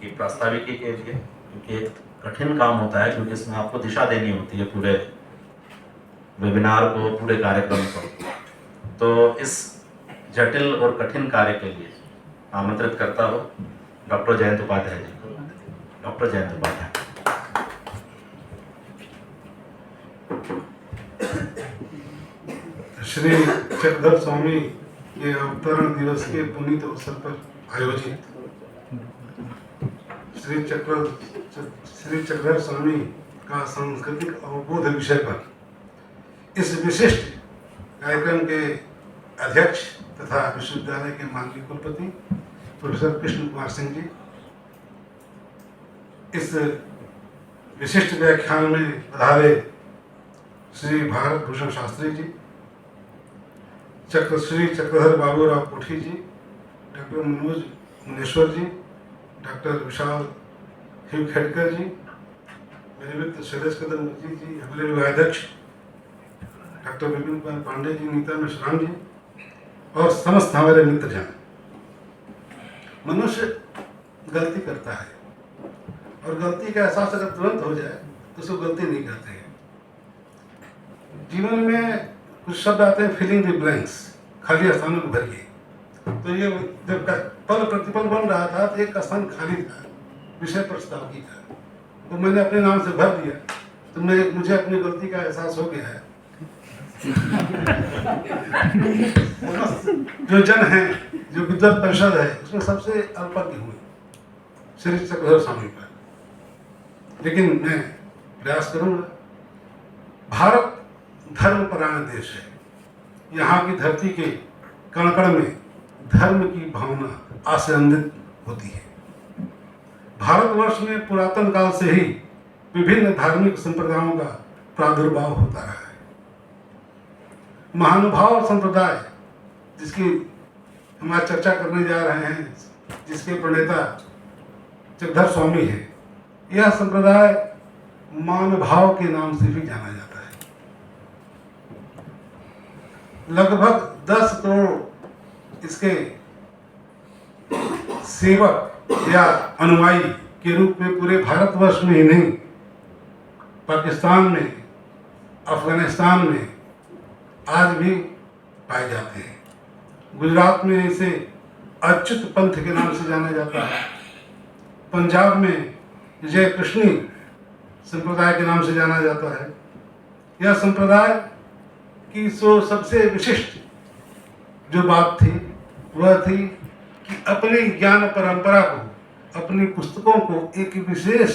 कि प्रास्ताविकी के लिए क्योंकि कठिन काम होता है, क्योंकि इसमें आपको दिशा देनी होती है पूरे वेबिनार को, पूरे कार्यक्रम को। तो इस जटिल और कठिन कार्य के लिए आमंत्रित करता हूँ। डॉक्टर जयंत उपाध्याय जी को। डॉक्टर जयंत उपाध्याय। श्री चक्रधर स्वामी के अवतरण दिवस के पुनीत अवसर पर आयोजित श्री चक्र श्री चक्रधर स्वामी का सांस्कृतिक अवबोध विषय पर इस विशिष्ट कार्यक्रम के अध्यक्ष तथा विश्वविद्यालय के माननीय कुलपति प्रोफेसर कृष्ण कुमार सिंह जी, इस विशिष्ट व्याख्यान में पधारे श्री भारत भूषण शास्त्री जी, चक्र श्री चक्रधर बाबूराव कोठी जी, डॉक्टर मनोज मुनेश्वर जी डॉक्टर विशाल हिम खेडकर जी, मेरे मित्र शैलेश कदम जी जी हमारे विभागाध्यक्ष डॉक्टर विपिन कुमार पांडे जी, नीता मिश्राम जी, और समस्त हमारे मित्र जन मनुष्य गलती करता है, और गलती का एहसास अगर तुरंत हो जाए तो उसको गलती नहीं करते हैं। जीवन में कुछ शब्द आते हैं फिलिंग द ब्लैंक्स खाली स्थानों को भरिए। तो ये जब पल प्रतिपल बन रहा था तो एक स्थान खाली था, विषय प्रस्ताव की था। तो मैंने अपने नाम से भर दिया। तो मैं, मुझे अपनी गलती का एहसास हो गया है। जो जन है, जो विद्वत परिषद है, उसमें सबसे अल्पज्ञ हुए, श्री चक्रधर स्वामी पर। लेकिन मैं प्रयास करूँगा। भारत धर्म धर्मपरायण देश है। यहाँ की धरती के कण कण में धर्म की भावना आसंदित होती है। भारतवर्ष में पुरातन काल से ही विभिन्न धार्मिक संप्रदायों का प्रादुर्भाव होता रहा है। महानुभाव संप्रदाय, जिसकी हम आज चर्चा करने जा रहे हैं, जिसके प्रणेता चक्रधर स्वामी है, यह संप्रदाय मान भाव के नाम से भी जाना जाता है। लगभग दस करोड़ इसके सेवक या अनुयायी के रूप में पूरे भारतवर्ष में ही नहीं, पाकिस्तान में, अफ़गानिस्तान में आज भी पाए जाते हैं। गुजरात में इसे अच्युत पंथ के नाम से जाना जाता है। पंजाब में जय कृष्णी संप्रदाय के नाम से जाना जाता है। यह संप्रदाय की सो सबसे विशिष्ट जो बात थी, वह थी कि अपनी ज्ञान परंपरा को, अपनी पुस्तकों को एक विशेष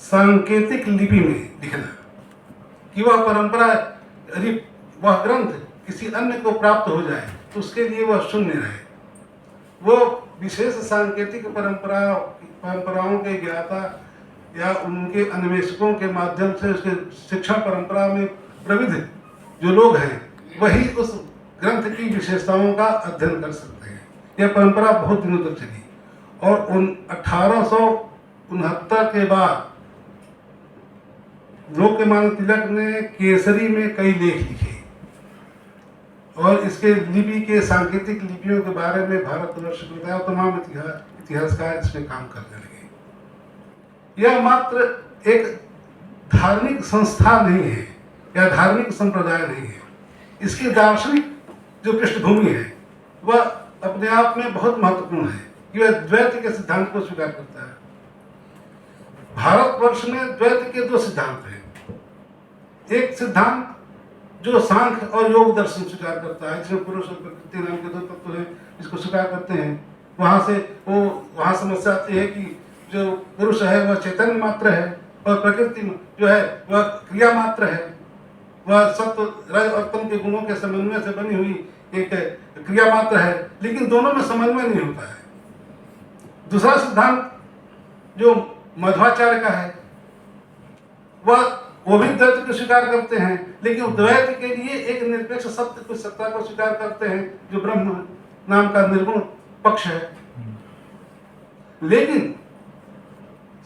सांकेतिक लिपि में लिखना। कि वह परंपरा, यदि वह ग्रंथ किसी अन्य को प्राप्त हो जाए तो उसके लिए वह शून्य रहे। वो विशेष सांकेतिक परंपरा परंपराओं के ज्ञाता या उनके अन्वेषकों के माध्यम से उसके शिक्षा परंपरा में प्रविध जो लोग हैं, वही उस ग्रंथ की विशेषताओं का अध्ययन कर सकते यह परंपरा बहुत दिनों तक चली। और उन अठारह के बाद लोकमान्य तिलक ने केसरी में कई लेख लिखे। और इसके लिपि के सांकेतिक लिपियों के बारे में भारतवर्ष को बताया, तमाम इतिहास इतिहासकार इसमें काम करने लगे। यह मात्र एक धार्मिक संस्था नहीं है, या धार्मिक संप्रदाय नहीं है। इसकी दार्शनिक जो पृष्ठभूमि है, वह अपने आप में बहुत महत्वपूर्ण है कि वह द्वैत के सिद्धांत को स्वीकार करता है। भारतवर्ष में द्वैत के दो सिद्धांत हैं। एक सिद्धांत जो सांख्य और योग दर्शन स्वीकार करता है, जिसमें पुरुष और प्रकृति नाम के दो तत्व हैं, इसको स्वीकार करते हैं। वहाँ से वो, वहाँ समस्या आती है कि जो पुरुष है, वह चैतन्य मात्र है और प्रकृति जो है, वह क्रिया मात्र है। वह सत्व, रज और तम के गुणों के समन्वय से बनी हुई एक क्रिया मात्र है, लेकिन दोनों में समन्वय नहीं होता है। दूसरा सिद्धांत जो मध्वाचार्य का है, वह वो भी द्वैत को स्वीकार करते हैं, लेकिन द्वैत के लिए एक निरपेक्ष सत्य को सत्ता को स्वीकार करते हैं, जो ब्रह्म नाम का निर्गुण पक्ष है। लेकिन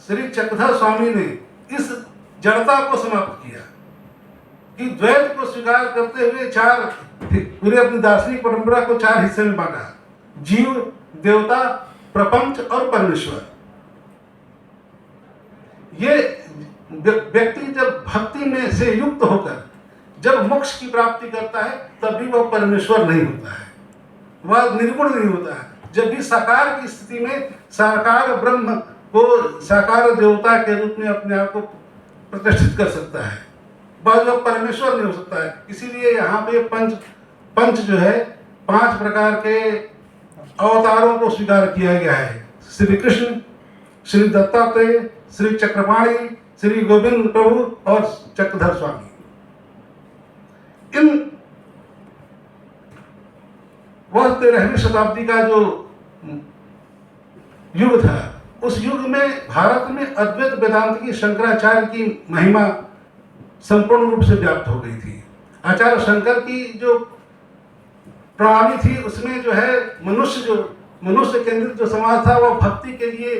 श्री चक्रधर स्वामी ने इस जड़ता को समाप्त किया कि द्वैत को स्वीकार करते हुए चार पूरे अपनी दार्शनिक परंपरा को चार हिस्से में बांटा। जीव, देवता, प्रपंच और परमेश्वर। ये व्यक्ति जब भक्ति में से युक्त होकर, जब मोक्ष की प्राप्ति करता है, तभी वह परमेश्वर नहीं होता है। वह निर्गुण नहीं होता है। जब भी साकार की स्थिति में साकार ब्रह्म को साकार देवता के रूप में अपने आप को प्रतिष्ठित कर सकता है वह परमेश्वर नहीं हो सकता है। इसीलिए यहाँ पे पंच पंच जो है, पाँच प्रकार के अवतारों को स्वीकार किया गया है। श्री कृष्ण, श्री दत्तात्रेय, श्री चक्रपाणी, श्री गोविंद प्रभु और चक्रधर स्वामी। इन वह तेरहवीं शताब्दी का जो युग था, उस युग में भारत में अद्वैत वेदांत की शंकराचार्य की महिमा संपूर्ण रूप से व्याप्त हो गई थी। आचार्य शंकर की जो प्रणाली थी, उसमें जो है मनुष्य जो, मनुष्य केंद्रित जो समाज था, वह भक्ति के लिए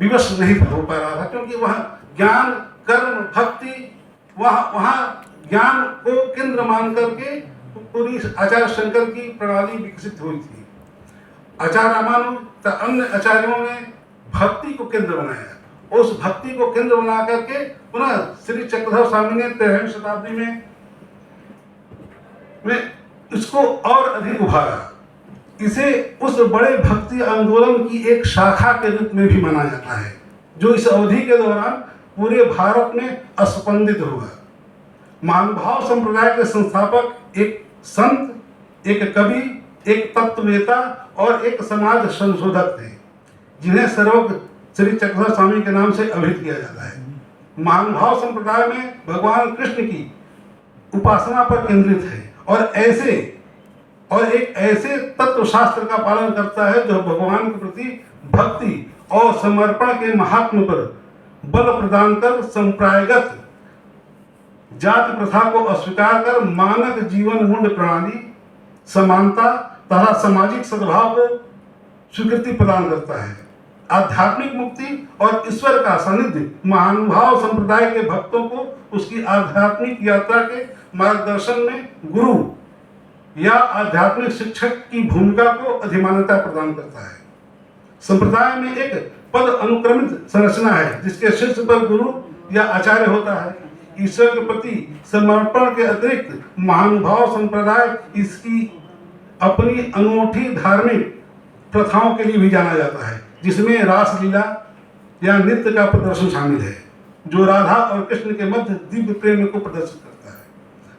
विवश नहीं हो पा रहा था, क्योंकि वह ज्ञान, कर्म, भक्ति, वहाँ वहाँ ज्ञान को केंद्र मान करके पूरी आचार्य शंकर की प्रणाली विकसित हुई थी। आचार्य रामानुज तथा अन्य आचार्यों ने भक्ति को केंद्र बनाया। उस भक्ति को केंद्र बना करके पुनः श्री चक्रधर स्वामी ने तेरहवीं शताब्दी में में इसको और अधिक उभारा। इसे उस बड़े भक्ति आंदोलन की एक शाखा के रूप में भी माना जाता है, जो इस अवधि के दौरान पूरे भारत में स्पंदित हुआ। महानुभाव संप्रदाय के संस्थापक एक संत, एक कवि, एक तत्ववेता और एक समाज संशोधक थे, जिन्हें सर्वज्ञ श्री चक्रधर स्वामी के नाम से अभिहित किया जाता है। महानुभाव संप्रदाय में भगवान कृष्ण की उपासना पर केंद्रित है और ऐसे, और एक ऐसे तत्व शास्त्र का पालन करता है जो भगवान के प्रति भक्ति और समर्पण के महात्म पर बल प्रदान कर संप्रायगत जाति प्रथा को अस्वीकार कर मानक जीवन मूल्य प्रणाली, समानता तथा सामाजिक सद्भाव को स्वीकृति प्रदान करता है। आध्यात्मिक मुक्ति और ईश्वर का सानिध्य, महानुभाव संप्रदाय के भक्तों को उसकी आध्यात्मिक यात्रा के मार्गदर्शन में गुरु या आध्यात्मिक शिक्षक की भूमिका को अधिमान्यता प्रदान करता है। संप्रदाय में एक पद अनुक्रमित संरचना है, जिसके शीर्ष पर गुरु या आचार्य होता है। ईश्वर के प्रति समर्पण के अतिरिक्त महानुभाव संप्रदाय इसकी अपनी अनूठी धार्मिक प्रथाओं के लिए भी जाना जाता है। जिसमें रासलीला या नृत्य का प्रदर्शन शामिल है, जो राधा और कृष्ण के मध्य दिव्य प्रेम को प्रदर्शित करता है।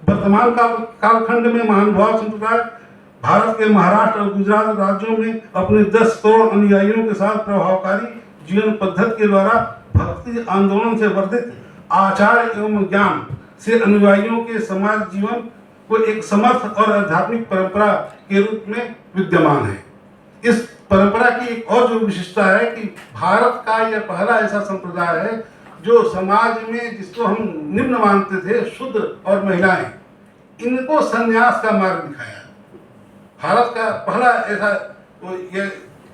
वर्तमान काल, कालखंड में महानुभाव संप्रदाय भारत के महाराष्ट्र और गुजरात राज्यों में अपने 10 करोड़ अनुयायियों के साथ प्रभावकारी जीवन पद्धति के द्वारा भक्ति आंदोलन से वर्धित आचार एवं ज्ञान से अनुयायियों के समाज जीवन को एक समर्थ और आध्यात्मिक परंपरा के रूप में विद्यमान है। इस परंपरा की एक और जो विशेषता है कि भारत का यह पहला ऐसा संप्रदाय है जो समाज में जिसको हम निम्न मानते थे, शुद्ध और महिलाएँ, इनको संन्यास का मार्ग दिखाया। भारत का पहला ऐसा वो ये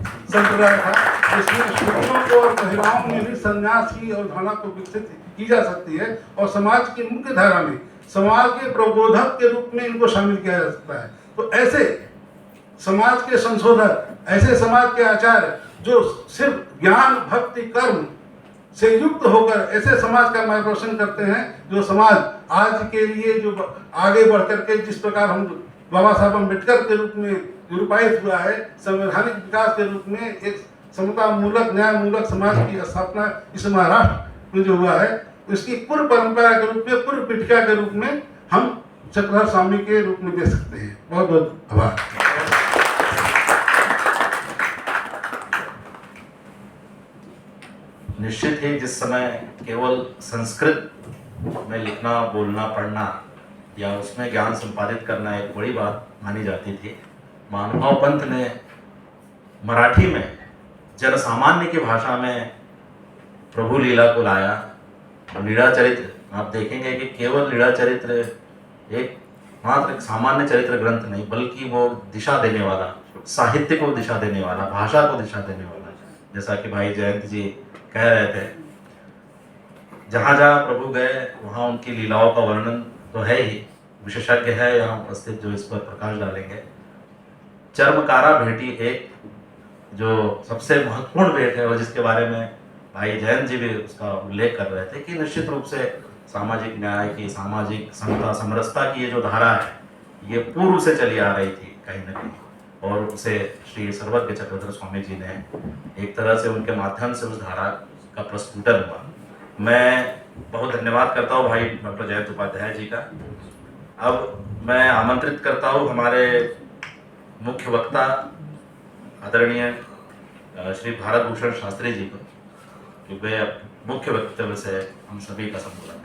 संप्रदाय था जिसमें शूद्रों को और महिलाओं में भी संन्यास की अवधारणा को विकसित की जा सकती है और समाज की मुख्य धारा में, समाज के प्रबोधक के रूप में इनको शामिल किया जा सकता है। तो ऐसे समाज के संशोधक ऐसे समाज के आचार्य जो सिर्फ़ ज्ञान, भक्ति, कर्म से युक्त होकर ऐसे समाज का मार्गदर्शन करते हैं, जो समाज आज के लिए जो आगे बढ़ करके जिस प्रकार हम बाबा साहब अंबेडकर के रूप में निरूपायित हुआ है, संवैधानिक विकास के रूप में एक समता मूलक न्याय मूलक समाज की स्थापना इस महाराष्ट्र में जो हुआ है इसकी पूर्व परंपरा के रूप में, पूर्व पीठिका के रूप में हम चक्रधर स्वामी के रूप में दे सकते हैं। बहुत बहुत आभार। निश्चित ही जिस समय केवल संस्कृत में लिखना, बोलना, पढ़ना या उसमें ज्ञान संपादित करना एक बड़ी बात मानी जाती थी। महानुभाव पंथ ने मराठी में जन सामान्य की भाषा में प्रभु लीला को लाया। और लीला चरित्र, आप देखेंगे कि केवल लीला चरित्र एक मात्र एक सामान्य चरित्र ग्रंथ नहीं, बल्कि वो दिशा देने वाला, साहित्य को दिशा देने वाला, भाषा को दिशा देने वाला। जैसा कि भाई जयंत जी कह रहे थे, जहाँ जहाँ प्रभु गए, वहाँ उनकी लीलाओं का वर्णन तो है ही। विशेषज्ञ है, यहाँ उपस्थित जो इस पर प्रकाश डालेंगे। चर्मकारा भेटी एक, जो सबसे महत्वपूर्ण वेद है और जिसके बारे में भाई जयंत जी भी उसका उल्लेख कर रहे थे कि निश्चित रूप से सामाजिक न्याय की, सामाजिक समता, समरसता की ये जो धारा है, ये पूर्व से चली आ रही थी कहीं ना कहीं। और उसे श्री सर्वज्ञ चक्रधर स्वामी जी ने एक तरह से उनके माध्यम से उस धारा का प्रस्फुटन हुआ। मैं बहुत धन्यवाद करता हूँ भाई डॉक्टर जयंत उपाध्याय जी का। अब मैं आमंत्रित करता हूँ हमारे मुख्य वक्ता आदरणीय श्री भारत भूषण शास्त्री जी को, कि वे मुख्य वक्तव्य से हम सभी का संबोधन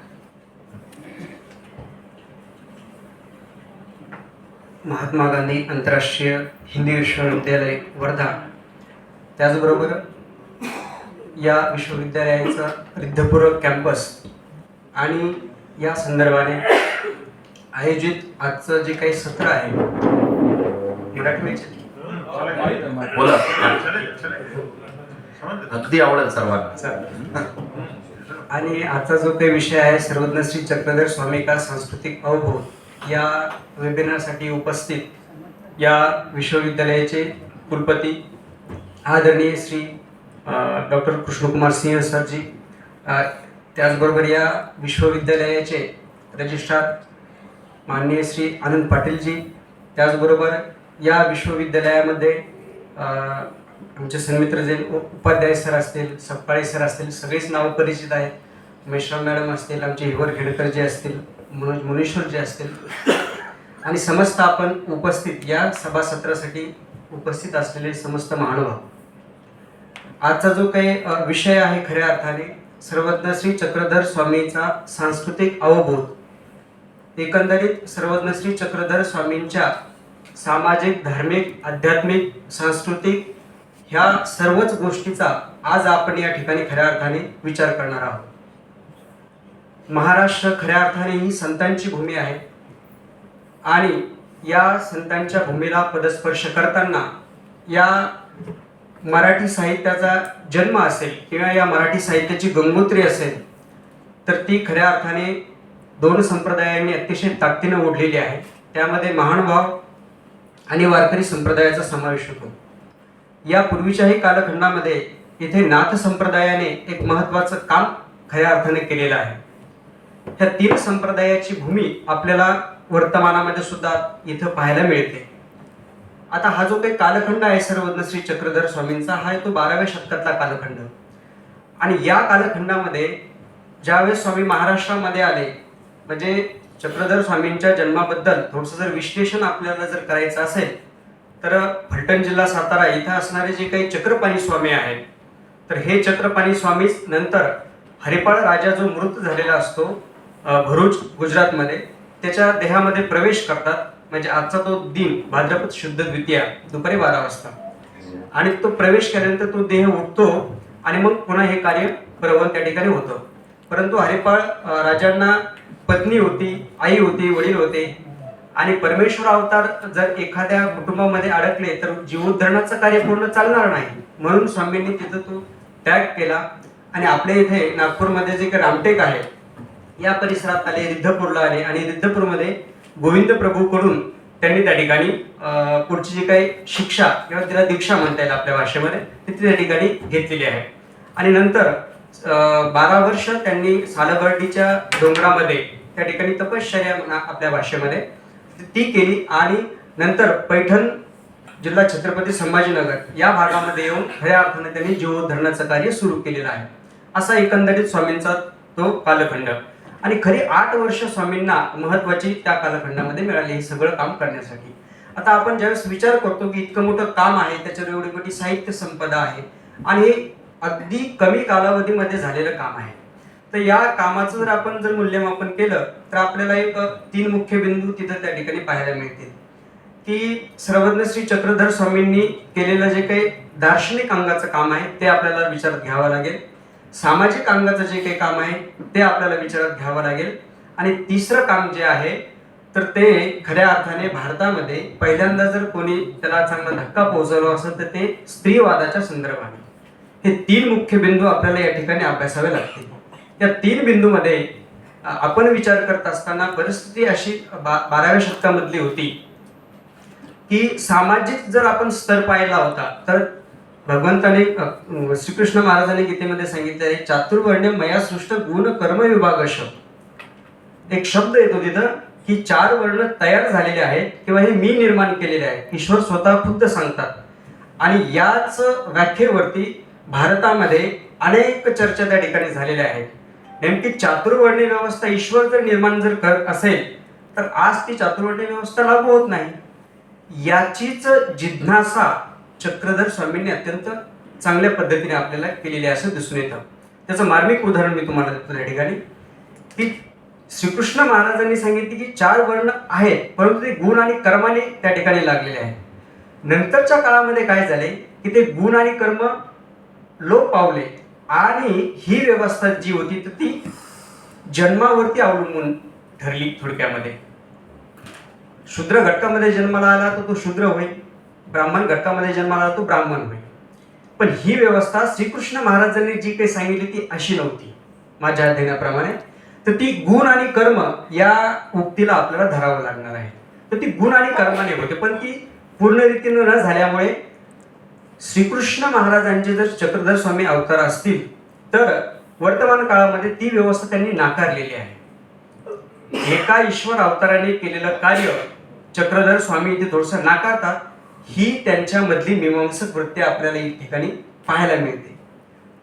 महात्मा गांधी आंतरराष्ट्रीय हिंदी विश्वविद्यालय वर्धा त्याचबरोबर या विश्वविद्यालयाचा रिद्धपूर्वक कॅम्पस आणि या संदर्भाने आयोजित आजचं जे काही सत्र आहे? बोला अगदी आवडेल सर्वांना. आणि आजचा जो काही विषय आहे सर्वज्ञ श्री चक्रधर स्वामी का सांस्कृतिक अवबोध या वेबिनारसाठी उपस्थित या विश्वविद्यालयाचे कुलपती आदरणीय श्री डॉक्टर कृष्णकुमार सिंह सरजी त्याचबरोबर या विश्वविद्यालयाचे रजिस्ट्रार माननीय श्री आनंद पाटीलजी त्याचबरोबर या विश्वविद्यालयामध्ये आमचे सन्मित्र जे उपाध्याय सर असतील सप्पाळे सर असतील सगळेच नावं परिचित आहेत. मेश्राम मॅडम असतील आमचे हिवर खेडकर जे असतील म्हणून मुनेश्वर जे असतील. आणि समस्त आपण उपस्थित या सभासत्रासाठी उपस्थित असलेले समस्त महानुभाव. आजचा जो काही विषय आहे खऱ्या अर्थाने सर्वज्ञ श्री चक्रधर स्वामींचा सांस्कृतिक अवबोध. एकंदरीत सर्वज्ञ श्री चक्रधर स्वामींच्या सामाजिक धार्मिक आध्यात्मिक सांस्कृतिक ह्या सर्वच गोष्टीचा आज आपण या ठिकाणी खऱ्या अर्थाने विचार करणार आहोत. महाराष्ट्र खऱ्या अर्थाने ही संतांची भूमी आहे. आणि या संतांच्या भूमीला पदस्पर्श करताना या मराठी साहित्याचा जन्म असेल किंवा या मराठी साहित्याची गंगोत्री असेल तर ती खऱ्या अर्थाने दोन संप्रदायांनी अतिशय ताकदीनं ओढलेली आहे. त्यामध्ये महानुभाव आणि वारकरी संप्रदायाचा समावेश होतो. या पूर्वीच्याही कालखंडामध्ये इथे नाथ संप्रदायाने एक महत्त्वाचं काम खऱ्या अर्थाने केलेलं आहे. ह्या तीन संप्रदायाची भूमी आपल्याला वर्तमानामध्ये सुद्धा इथं पाहायला मिळते. आता हा जो काही कालखंड आहे सर्वज्ञ श्री चक्रधर स्वामींचा हा तो बाराव्या शतकातला कालखंड. आणि या कालखंडामध्ये ज्यावेळेस स्वामी महाराष्ट्रामध्ये आले म्हणजे चक्रधर स्वामींच्या जन्माबद्दल थोडंसं जर विश्लेषण आपल्याला जर करायचं असेल तर फलटण जिल्हा सातारा इथं असणारे जे काही चक्रपाणी स्वामी आहेत तर हे चक्रपाणी स्वामीच नंतर हरिपाळ राजा जो मृत झालेला असतो भरूच गुजरातमध्ये. त्याच्या देहामध्ये प्रवेश करतात. म्हणजे आजचा तो दिन भाद्रपद शुद्ध द्वितीया दुपारी बारा वाजता. आणि तो प्रवेश केल्यानंतर तो देह उठतो आणि मग पुन्हा हे कार्य प्रवन त्या ठिकाणी होतं. परंतु हरिपाळ राजांना पत्नी होती आई होती वडील होते. आणि परमेश्वर अवतार जर एखाद्या कुटुंबामध्ये अडकले तर जीवोद्धरणाचं कार्य पूर्ण चालणार नाही. म्हणून स्वामींनी तिथं तो त्याग केला. आणि आपल्या इथे नागपूरमध्ये जे काही रामटेक आहे या परिसरात आले रिद्धपूरला आले आणि रिद्धपूरमध्ये गोविंद प्रभूकडून त्यांनी त्या ठिकाणी अं, पुढची जी काही शिक्षा किंवा तिला दीक्षा म्हणता येईल आपल्या भाषेमध्ये ती त्या ठिकाणी घेतलेली आहे. आणि नंतर अं, बारा वर्ष त्यांनी सालबर्डीच्या डोंगरामध्ये त्या ठिकाणी तपश्चर्या म्हणा आपल्या भाषेमध्ये ती केली आणि नंतर पैठण जिल्हा छत्रपती संभाजीनगर या भागामध्ये येऊन खऱ्या अर्थाने त्यांनी जीवोद्धरणाचं कार्य सुरू केलेलं आहे. असा एकंदरीत स्वामींचा तो कालखंड. आणि खरी आठ वर्ष स्वामींना महत्वाची त्या कालखंडामध्ये मिळाली हे सगळं काम करण्यासाठी. आता आपण ज्यावेळेस विचार करतो की इतकं मोठं काम आहे त्याच्यावर एवढी मोठी साहित्य संपदा आहे आणि हे अगदी कमी कालावधीमध्ये झालेलं काम आहे. तर या कामाचं जर आपण जर मूल्यमापन केलं तर आपल्याला एक तीन मुख्य बिंदू तिथं त्या ठिकाणी पाहायला मिळतील. की सर्वज्ञ श्री चक्रधर स्वामींनी केलेलं जे काही दार्शनिक अंगाचं काम आहे ते आपल्याला विचारात घ्यावं लागेल. सामाजिक अंगाचं जे काही काम आहे ते आपल्याला विचारात घ्यावं लागेल. आणि तिसरं काम जे आहे तर ते खऱ्या अर्थाने भारतामध्ये पहिल्यांदा जर कोणी त्याला चांगला धक्का पोहोचवला असेल तर ते स्त्रीवादाच्या संदर्भाने. हे तीन मुख्य बिंदू आपल्याला या ठिकाणी अभ्यासावे लागतील. या तीन बिंदूमध्ये आपण विचार करत असताना परिस्थिती अशी बा बाराव्या शतकामधली होती की सामाजिक जर आपण स्तर पाहिला होता तर भगवंताने श्रीकृष्ण महाराजांनी गीतेमध्ये सांगितले आहे चातुर्वर्ण्य मया सृष्ट गुण कर्म विभागश. एक शब्द येतो तिथं की चार वर्ण तयार झालेले आहेत किंवा हे मी निर्माण केलेले आहे. ईश्वर स्वतः खुद्द सांगतात. आणि याच व्याख्येवरती भारतामध्ये अनेक चर्चा त्या ठिकाणी झालेल्या आहेत. नेमकी चातुर्वर्णी व्यवस्था ईश्वर जर निर्माण जर करत असेल तर आज ती चातुर्वर्णी व्यवस्था लागू होत नाही. याचीच जिज्ञासा चक्रधर स्वामींनी अत्यंत चांगल्या पद्धतीने आपल्याला केलेले असं दिसून येतं. त्याचं मार्मिक उदाहरण मी तुम्हाला देतो त्या ठिकाणी. की श्रीकृष्ण महाराजांनी सांगितले की चार वर्ण आहेत परंतु ते गुण आणि कर्माने त्या ठिकाणी लागलेले आहेत. नंतरच्या काळामध्ये काय झाले की ते गुण आणि कर्म लोप पावले आणि ही व्यवस्था जी होती तर ती जन्मावरती अवलंबून ठरली थोडक्यामध्ये. शूद्र घटकामध्ये जन्माला आला तर तो शूद्र होईल. ब्राह्मण घटकामध्ये जन्माला तो ब्राह्मण होईल पण ही व्यवस्था श्रीकृष्ण महाराजांनी जी काही सांगितली ती अशी नव्हती माझ्या अध्ययनाप्रमाणे. तर ती गुण आणि कर्म या उक्तीला आपल्याला धरावं लागणार आहे. तर ती गुण आणि कर्माने होते पण ती पूर्ण रीतीनं न झाल्यामुळे श्रीकृष्ण महाराजांचे जर चक्रधर स्वामी अवतार असतील तर वर्तमान काळामध्ये ती व्यवस्था त्यांनी नाकारलेली आहे. एका ईश्वर अवताराने केलेलं कार्य चक्रधर स्वामी इथे थोडंसं नाकारतात ही त्यांच्यामधली मीमांसक वृत्ती आपल्याला या ठिकाणी पाहायला मिळते.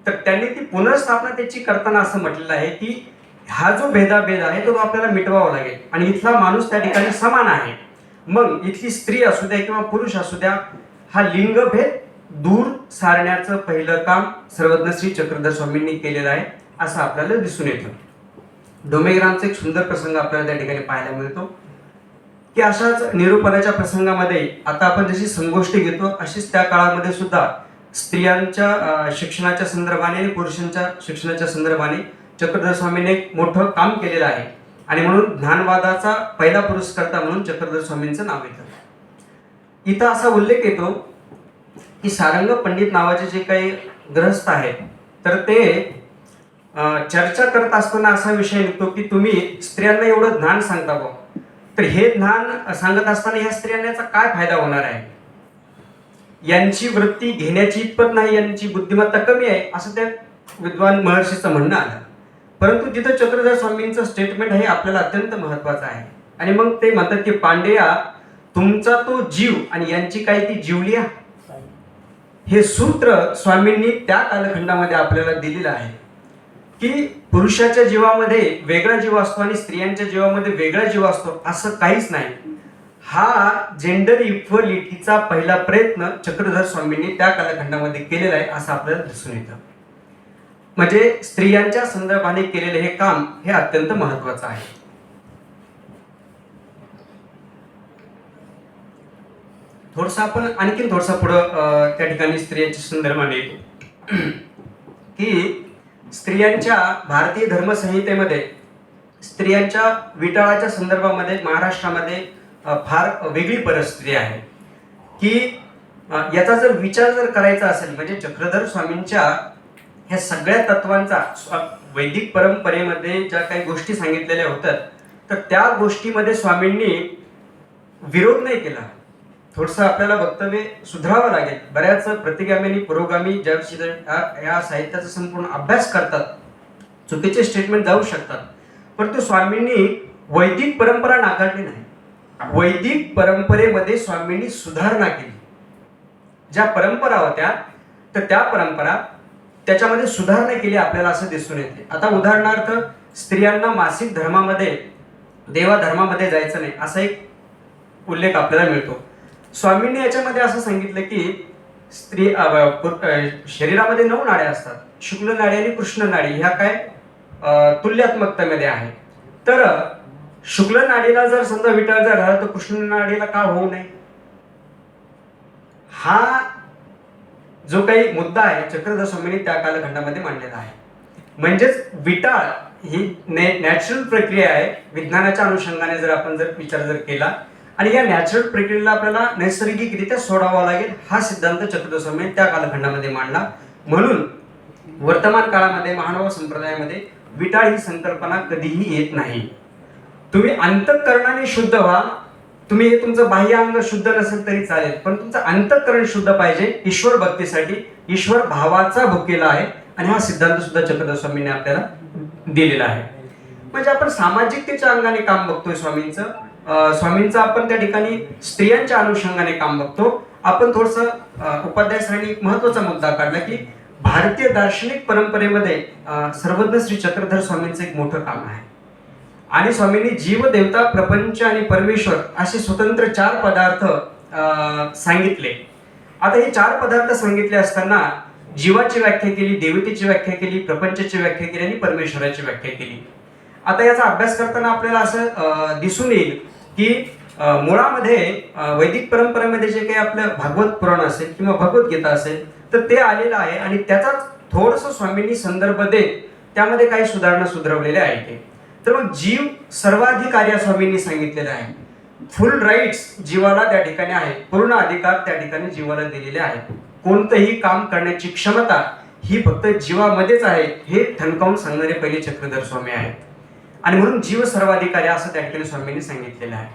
तर त्यांनी ती पुनर्स्थापना त्याची करताना असं म्हटलेलं आहे की हा जो भेदाभेद आहे तो आपल्याला मिटवावा लागेल. आणि इथला माणूस त्या ठिकाणी समान आहे. मग इथली स्त्री असू द्या किंवा पुरुष असू द्या हा लिंगभेद दूर सारण्याचं पहिलं काम सर्वज्ञ श्री चक्रधर स्वामींनी केलेलं आहे असं आपल्याला दिसून येतं. डोमेग्रामचा एक सुंदर प्रसंग आपल्याला त्या ठिकाणी पाहायला मिळतो. की अशाच निरूपणाच्या प्रसंगामध्ये आता आपण जशी संगोष्ठी घेतो अशीच त्या काळामध्ये सुद्धा स्त्रियांच्या शिक्षणाच्या संदर्भाने आणि पुरुषांच्या शिक्षणाच्या संदर्भाने चक्रधर स्वामीने एक मोठं काम केलेलं आहे. आणि म्हणून ज्ञानवादाचा पहिला पुरस्कर्ता म्हणून चक्रधर स्वामींचं नाव येतं. इथं असा उल्लेख येतो की सारंग पंडित नावाचे जे काही ग्रहस्थ आहेत तर ते चर्चा करत असताना असा विषय निघतो की तुम्ही स्त्रियांना एवढं ज्ञान सांगता बघ तर हे ज्ञान सांगत असताना या स्त्रियांचा काय फायदा होणार आहे? यांची वृत्ती घेण्याची इतपत नाही यांची बुद्धिमत्ता कमी आहे असं त्या विद्वान महर्षीचं म्हणणं आलं परंतु तिथं चक्रधर स्वामींचं स्टेटमेंट हे आपल्याला अत्यंत महत्वाचं आहे. आणि मग ते म्हणतात की पांडेया तुमचा तो जीव आणि यांची काय ती जीवलिया हे सूत्र स्वामींनी त्या कालखंडामध्ये आपल्याला दिलेलं आहे. की पुरुषाच्या जीवामध्ये वेगळा जीव असतो आणि स्त्रियांच्या जीवामध्ये वेगळा जीव असतो असं काहीच नाही. हा जेंडर इक्वलिटीचा पहिला प्रयत्न चक्रधर स्वामींनी त्या कालखंडामध्ये केलेला आहे असं आपल्याला दिसून येतं. म्हणजे स्त्रियांच्या संदर्भाने केलेले हे काम हे अत्यंत महत्वाचं आहे. थोडसा आपण आणखीन थोडसा पुढं त्या ठिकाणी स्त्रियांच्या संदर्भाने की स्त्रियांच्या भारतीय धर्मसंहितेमध्ये स्त्रियांच्या विटाळाच्या संदर्भामध्ये महाराष्ट्रामध्ये फार वेगळी परिस्थिती आहे. की याचा जर विचार जर करायचा असेल म्हणजे चक्रधर स्वामींच्या ह्या सगळ्या तत्वांचा वैदिक परंपरेमध्ये ज्या काही गोष्टी सांगितलेल्या होत्या तर त्या गोष्टीमध्ये स्वामींनी विरोध नाही केला. थोडंसं आपल्याला वक्तव्य सुधारावं लागेल. बऱ्याच प्रतिगामी आणि पुरोगामी ज्या या- या साहित्याचा संपूर्ण अभ्यास करतात चुकीचे स्टेटमेंट जाऊ शकतात. परंतु स्वामींनी वैदिक परंपरा नाकारली नाही. वैदिक परंपरेमध्ये स्वामींनी सुधारणा केली. ज्या परंपरा होत्या तर त्या परंपरा त्याच्यामध्ये सुधारणा केली आपल्याला असं दिसून येते. आता उदाहरणार्थ स्त्रियांना मासिक धर्मामध्ये देवा धर्मामध्ये जायचं नाही असा एक उल्लेख आपल्याला मिळतो. स्वामींनी याच्यामध्ये असं सांगितलं की स्त्री शरीरामध्ये नऊ नाड्या असतात. शुक्ल नाडी आणि कृष्ण नाडी ह्या काय तुल्यात्मकतेमध्ये आहे तर शुक्ल नाडीला जर समजा विटाळ जर झाला तर कृष्ण नाडीला का होऊ नये? हा जो काही मुद्दा आहे चक्रधर स्वामींनी त्या कालखंडामध्ये मांडलेला आहे. म्हणजेच विटाळ ही नॅचरल प्रक्रिया आहे. विज्ञानाच्या अनुषंगाने जर आपण जर विचार जर केला आणि या नॅचरल प्रक्रियेला आपल्याला नैसर्गिकरित्या सोडावा लागेल हा सिद्धांत चक्रधर त्या कालखंडामध्ये मांडला. म्हणून वर्तमान काळामध्ये महानव संप्रदायामध्ये विटाळ ही संकल्पना कधीही येत नाही. तुम्ही अंतःकरणाने शुद्ध व्हा. तुम्ही हे तुमचं बाह्य अंग शुद्ध नसेल तरी चालेल पण तुमचं अंतःकरण शुद्ध पाहिजे ईश्वर भक्तीसाठी ईश्वर भावाचा भुकेला आहे. आणि हा सिद्धांत सुद्धा चक्रधर स्वामींनी आपल्याला दिलेला आहे. म्हणजे आपण सामाजिकतेच्या अंगाने काम बघतोय स्वामींचं. स्वामींचं आपण त्या ठिकाणी स्त्रियांच्या अनुषंगाने काम बघतो. आपण थोडस उपाध्याय सरांनी एक महत्त्वाचा मुद्दा काढला की भारतीय दार्शनिक परंपरेमध्ये सर्वज्ञ श्री चक्रधर स्वामींचं एक मोठं काम आहे. आणि स्वामींनी जीव देवता प्रपंच आणि परमेश्वर असे स्वतंत्र चार पदार्थ अं, सांगितले. आता हे चार पदार्थ सांगितले असताना जीवाची व्याख्या केली देवतेची व्याख्या केली प्रपंचाची व्याख्या केली आणि परमेश्वराची व्याख्या केली. आता याचा अभ्यास करताना आपल्याला असं दिसून येईल की मुळामध्ये वैदिक परंपरेमध्ये जे काही आपलं भागवत पुराण असेल किंवा भगवद्गीता असेल तर ते आलेलं आहे आणि त्याचाच थोडस स्वामींनी संदर्भ देत त्यामध्ये काही सुधारणा सुधरवलेल्या आहेत तर मग जीव सर्वाधिकारी स्वामींनी सांगितलेलं आहे. फुल राईट्स जीवाला त्या ठिकाणी आहे. पूर्ण अधिकार त्या ठिकाणी जीवाला दिलेले आहेत कोणतंही काम करण्याची क्षमता ही फक्त जीवामध्येच आहे हे ठणकावून सांगणारे पहिले चक्रधर स्वामी आहेत. आणि म्हणून जीव सर्वाधिकारी असं त्या ठिकाणी स्वामींनी सांगितलेलं आहे.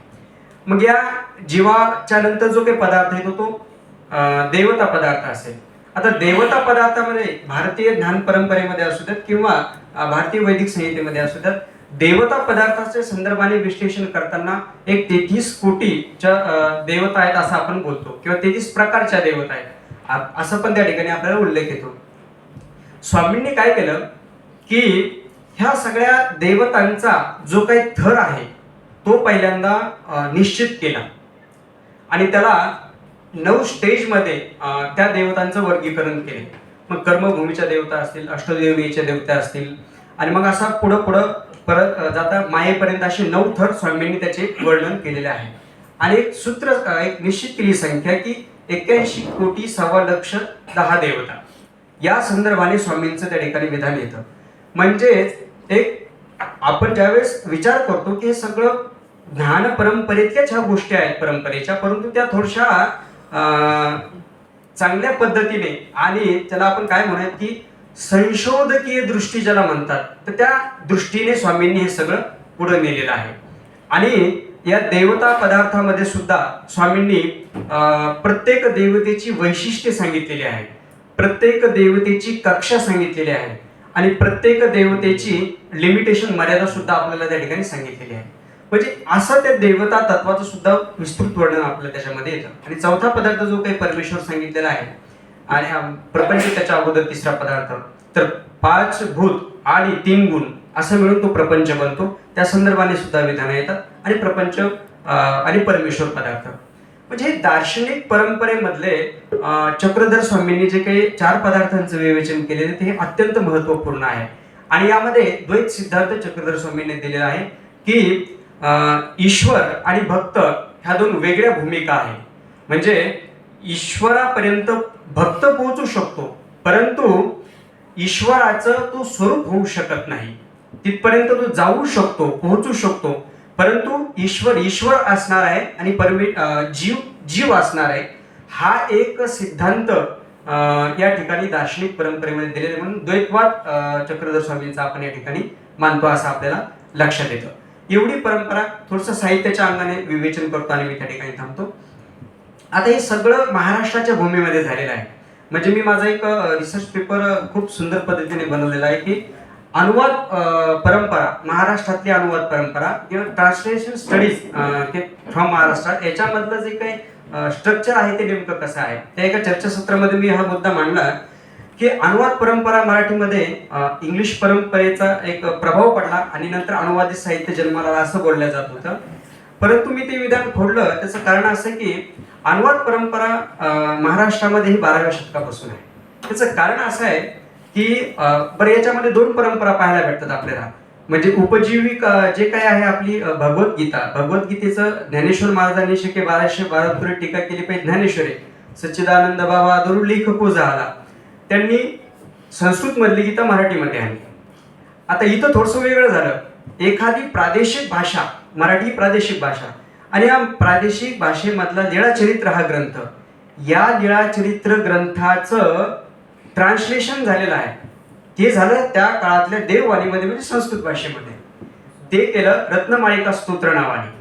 मग या जीवाच्या नंतर जो काही पदार्थ येतो तो देवता पदार्थ असेल. आता देवता पदार्थामध्ये भारतीय ज्ञान परंपरेमध्ये असू द्यात किंवा भारतीय वैदिक संहितेमध्ये असू द्यात देवता पदार्थाच्या संदर्भाने विश्लेषण करताना एक तेहतीस कोटीच्या देवता आहेत असं आपण बोलतो किंवा तेहतीस प्रकारच्या देवता आहेत. असं पण त्या ठिकाणी आपल्याला उल्लेख येतो. स्वामींनी काय केलं की ह्या सगळ्या देवतांचा जो काही थर आहे तो पहिल्यांदा निश्चित केला. आणि त्याला नऊ स्टेजमध्ये त्या देवतांचं वर्गीकरण केले. मग कर्मभूमीच्या देवता असतील अष्टदेवीच्या देवता असतील आणि मग असा पुढं पुढं परत जाता मायेपर्यंत असे नऊ थर स्वामींनी त्याचे वर्णन केलेले आहे. आणि एक सूत्र एक निश्चित केली संख्या की एक्क्याऐंशी कोटी सव्वा लक्ष दहा देवता. या संदर्भाने स्वामींचं त्या ठिकाणी विधान येतं. म्हणजेच एक आपण ज्यावेळेस विचार करतो की हे सगळं ज्ञान परंपरेतल्याच ह्या गोष्टी आहेत परंपरेच्या परंतु त्या थोडशा अं, चांगल्या पद्धतीने आणि त्याला आपण काय म्हणूयात की संशोधकीय दृष्टी ज्याला म्हणतात तर त्या दृष्टीने स्वामींनी हे सगळं पुढे नेलेलं आहे. आणि या देवता पदार्थामध्ये सुद्धा स्वामींनी अं, प्रत्येक देवतेची वैशिष्ट्ये सांगितलेली आहेत. प्रत्येक देवतेची कक्षा सांगितलेली आहे. आणि प्रत्येक देवतेची लिमिटेशन मर्यादा सुद्धा आपल्याला त्या ठिकाणी सांगितलेली आहे. म्हणजे असं त्या देवता तत्वाचं सुद्धा विस्तृत वर्णन आपल्याला त्याच्यामध्ये येतं. आणि चौथा पदार्थ जो काही परमेश्वर सांगितलेला आहे आणि हा प्रपंच त्याच्या अगोदर तिसरा पदार्थ तर पाच भूत आणि तीन गुण असं मिळून तो प्रपंच बनतो. त्या संदर्भाने सुद्धा विधानं येतात. आणि प्रपंच आणि परमेश्वर पदार्थ. म्हणजे हे दार्शनिक परंपरेमधले चक्रधर स्वामींनी जे काही चार पदार्थांचं विवेचन केलेले ते हे अत्यंत महत्त्वपूर्ण आहे. आणि यामध्ये द्वैत सिद्धार्थ चक्रधर स्वामींनी दिलेला आहे की अं, ईश्वर आणि भक्त ह्या दोन वेगळ्या भूमिका आहेत. म्हणजे ईश्वरापर्यंत भक्त पोहोचू शकतो परंतु ईश्वराचं तो स्वरूप होऊ शकत नाही. तिथपर्यंत तो जाऊ शकतो पोहोचू शकतो. परंतु ईश्वर ईश्वर असणार आहे आणि परमे जीव जीव असणार आहे. हा एक सिद्धांत अं, या ठिकाणी दार्शनिक परंपरेमध्ये दिलेला म्हणून द्वैतवाद चक्रधर स्वामींचा आपण या ठिकाणी मानतो असं आपल्याला लक्षात येतं. एवढी परंपरा थोडस साहित्याच्या अंगाने विवेचन करतो आणि मी त्या ठिकाणी थांबतो. आता हे सगळं महाराष्ट्राच्या भूमीमध्ये झालेलं आहे. म्हणजे मी माझा एक रिसर्च पेपर खूप सुंदर पद्धतीने बनवलेला आहे की अनुवाद परंपरा महाराष्ट्रातली अनुवाद परंपरा किंवा ट्रान्सलेशन स्टडीज फ्रॉम महाराष्ट्र याच्यामधलं जे काही स्ट्रक्चर आहे ते नेमकं कसं आहे? त्या एका चर्चासत्रामध्ये मी हा मुद्दा मांडला की अनुवाद परंपरा मराठीमध्ये इंग्लिश परंपरेचा एक प्रभाव पडला आणि नंतर अनुवादित साहित्य जन्माला असं बोललं जात होतं. परंतु मी ते विधान खोडलं. त्याचं कारण असं की अनुवाद परंपरा महाराष्ट्रामध्ये ही बाराव्या शतकापासून आहे. त्याचं कारण असं आहे की बरं याच्यामध्ये दोन परंपरा पाहायला भेटतात आपल्याला. म्हणजे उपजीविक जे काय आहे आपली भगवद्गीता. भगवद्गीतेचं ज्ञानेश्वर महाराजांनी शके बाराशे बारापुरे टीका केली पाहिजे. ज्ञानेश्वरे सच्चिदानंद बाबा दुरुलेख लेखको झाला. त्यांनी संस्कृत मधली गीता मराठीमध्ये आणली. आता इथं थोडंसं वेगळं झालं. एखादी प्रादेशिक भाषा मराठी प्रादेशिक भाषा आणि या प्रादेशिक भाषेमधला निळाचरित्र हा ग्रंथ. या निळाचरित्र ग्रंथाचं ट्रान्सलेशन झालेलं आहे. हे झालं त्या काळातल्या देववाणीमध्ये म्हणजे संस्कृत भाषेमध्ये. ते केलं रत्नमाळिका स्तोत्र नावाने.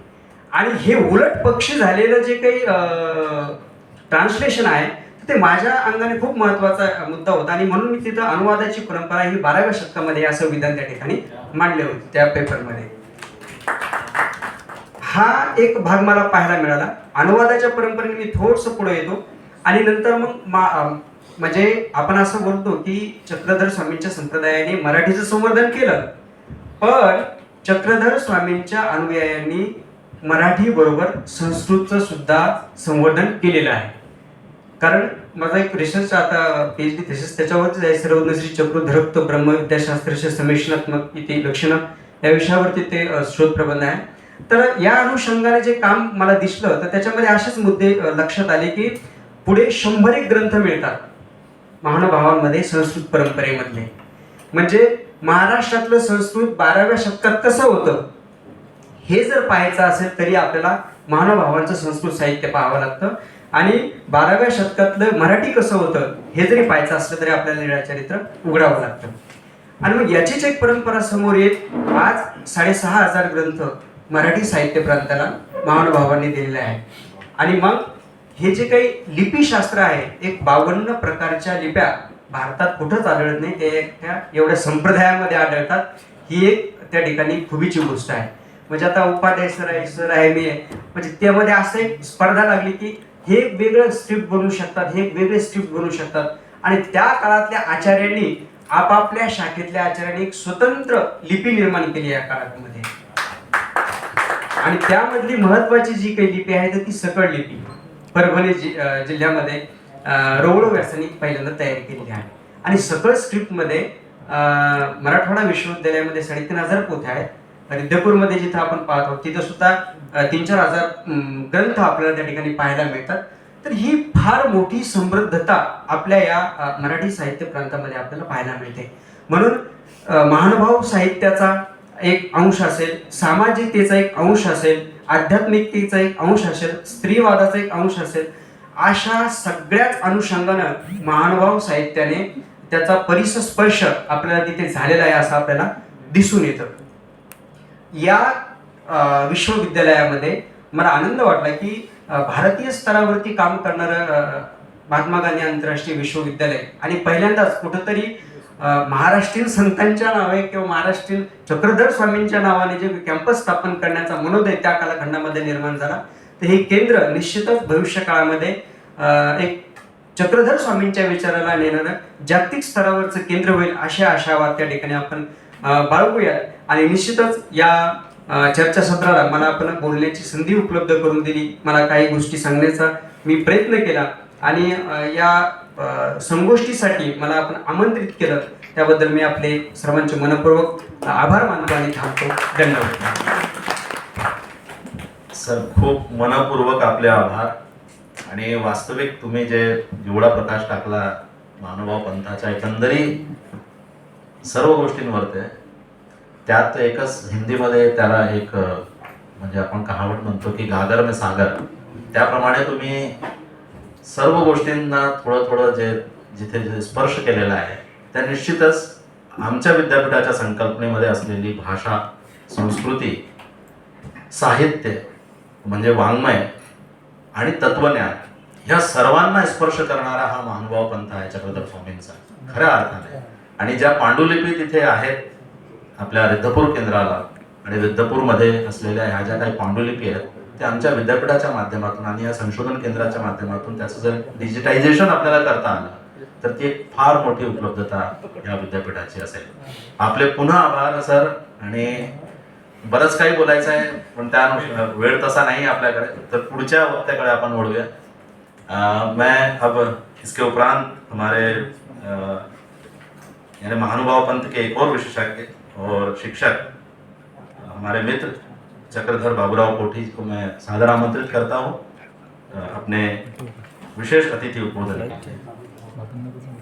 आणि हे उलट पक्षी झालेलं जे काही ट्रान्सलेशन आहे ते माझ्या अंगाने खूप महत्त्वाचा मुद्दा होता. आणि म्हणून मी तिथं अनुवादाची परंपरा ही बाराव्या शतकामध्ये असं विधान त्या ठिकाणी मांडले होते त्या पेपरमध्ये हा एक भाग मला पाहायला मिळाला. अनुवादाच्या परंपरेने मी थोडस पुढे येतो. आणि नंतर मग मा म्हणजे आपण असं बोलतो की चक्रधर स्वामींच्या संप्रदायाने मराठीचं संवर्धन केलं. पण चक्रधर स्वामींच्या अनुयायांनी मराठी बरोबर संस्कृतचं सुद्धा संवर्धन केलेलं आहे. कारण माझा एक रिसर्च आता पी एच डी थेसिस त्याच्यावरतीच आहे. सर्वज्ञश्री चक्रधरक्त ब्रह्मविद्याशास्त्रस्य समेशनात्मक इथे लक्षणं या विषयावरती ते शोध प्रबंध आहे. तर या अनुषंगाने जे काम मला दिसलं तर त्याच्यामध्ये असेच मुद्दे लक्षात आले की पुढे शंभर एक ग्रंथ मिळतात. महानुभावांमध्ये संस्कृत परंपरेमधले. म्हणजे महाराष्ट्रातलं संस्कृत बाराव्या शतकात कसं होतं? हे जर पाहायचं असेल तरी आपल्याला महानुभावांचं संस्कृत साहित्य पाहावं लागतं. आणि बाराव्या शतकातलं मराठी कसं होतं हे जरी पाहायचं असलं तरी आपल्याला निळाचरित्र उघडावं लागतं. आणि मग याचीच एक परंपरा समोर येत आज साडेसहा हजार ग्रंथ मराठी साहित्य प्रांताला महानुभावांनी दिलेले आहे आणि मग हे जे काही लिपीशास्त्र आहे एक बावन्न प्रकारच्या लिप्या भारतात कुठंच आढळत नाही. ते त्या एवढ्या संप्रदायामध्ये आढळतात. ही एक त्या ठिकाणी खुबीची गोष्ट आहे. म्हणजे आता उपाध्याय सर आहे सर आहे मी आहे. म्हणजे त्यामध्ये असं एक स्पर्धा लागली की हे एक वेगळं स्क्रिप्ट बनवू शकतात हे एक वेगळे स्क्रिप्ट बनवू शकतात. आणि त्या काळातल्या आचार्यांनी आपापल्या शाखेतल्या आचार्यांनी एक स्वतंत्र लिपी निर्माण केली या काळामध्ये. आणि त्यामधली महत्वाची जी काही लिपी आहे तर ती सकळ लिपी. परभणी जि- जिल्ह्यामध्ये रोवळ व्यासांनी पहिल्यांदा तयारी केलेली आहे. आणि सकल स्क्रिप्टमध्ये मराठवाडा विश्वविद्यालयामध्ये साडेतीन हजार पोथ्या आहेत. रिद्धपूरमध्ये जिथं आपण पाहत आहोत तिथं सुद्धा तीन चार हजार ग्रंथ आपल्याला त्या ठिकाणी पाहायला मिळतात. तर ही फार मोठी समृद्धता आपल्या या मराठी साहित्य प्रांतामध्ये आपल्याला पाहायला मिळते. म्हणून महानुभाव साहित्याचा एक अंश असेल सामाजिकतेचा एक अंश असेल आध्यात्मिकतेचा एक अंश असेल स्त्रीवादाचा एक अंश असेल अशा सगळ्याच अनुषंगानं महानुभाव साहित्याने त्याचा परिसस्पर्श आपल्याला तिथे झालेला आहे असं आपल्याला दिसून येतं. या विश्वविद्यालयामध्ये मला आनंद वाटला की भारतीय स्तरावरती काम करणारं महात्मा गांधी आंतरराष्ट्रीय विश्वविद्यालय आणि पहिल्यांदाच कुठंतरी महाराष्ट्रीयन संतांच्या नावे किंवा महाराष्ट्रीयन चक्रधर स्वामींच्या नावाने जे कॅम्पस स्थापन करण्याचा मनोदय त्या कालखंडामध्ये निर्माण झाला. तर हे केंद्र निश्चितच भविष्य काळामध्ये एक चक्रधर स्वामींच्या विचाराला नेणारं जागतिक स्तरावरचं केंद्र होईल अशा आशावाद त्या ठिकाणी आपण बाळगूया. आणि निश्चितच या चर्चासत्राला मला आपण बोलण्याची संधी उपलब्ध करून दिली. मला काही गोष्टी सांगण्याचा मी प्रयत्न केला. आणि या संगोष्ठीसाठी मला आपण आमंत्रित केलं. त्याबद्दल मी आपले सर्वांचे मनपूर्वक आभार मानतो आणि थांबतो. धन्यवाद. सर खूप मनपूर्वक आपले आभार. आणि वास्तविक तुम्ही जे जेवढा प्रकाश टाकला महानुभाव पंथाच्या एकंदरी सर्व गोष्टींवरते त्यात एकच हिंदीमध्ये त्याला एक म्हणजे आपण कहावत म्हणतो की गागर मे सागर. त्याप्रमाणे तुम्ही सर्व गोष्टींना थोडं थोडं जे जिथे जिथे स्पर्श केलेला आहे त्या निश्चितच आमच्या विद्यापीठाच्या संकल्पनेमध्ये असलेली भाषा संस्कृती साहित्य म्हणजे वाङ्मय आणि तत्वज्ञान ह्या सर्वांना स्पर्श करणारा हा महानुभाव पंथ आहे चक्रधर स्वामींचा. खऱ्या अर्थाने. आणि ज्या पांडुलिपी तिथे आहेत आपल्या रिद्धपूर केंद्राला आणि रिद्धपूरमध्ये असलेल्या ह्या ज्या काही पांडुलिपी आहेत ते आमच्या विद्यापीठाच्या माध्यमातून आणि या संशोधन केंद्राच्या माध्यमातून त्याचं जर डिजिटायझेशन आपल्याला करता आलं तर ती एक फार मोठी उपलब्धता या विद्यापीठाची असेल. आपले पुन्हा आभार सर आणि बरंच काही बोलायचं आहे पण त्या वेळ तसा नाही आपल्याकडे. तर पुढच्या वक्त्याकडे आपण वळूया अं, मैं अब इसके उपरांत हमारे यानी महानुभाव पंथ के एक और विशेषज्ञ और शिक्षक हमारे मित्र चक्रधर बाबूराव कोठी को मैं सादर आमंत्रित करता हूँ। अपने विशेष अतिथि उद्बोधन के लिए।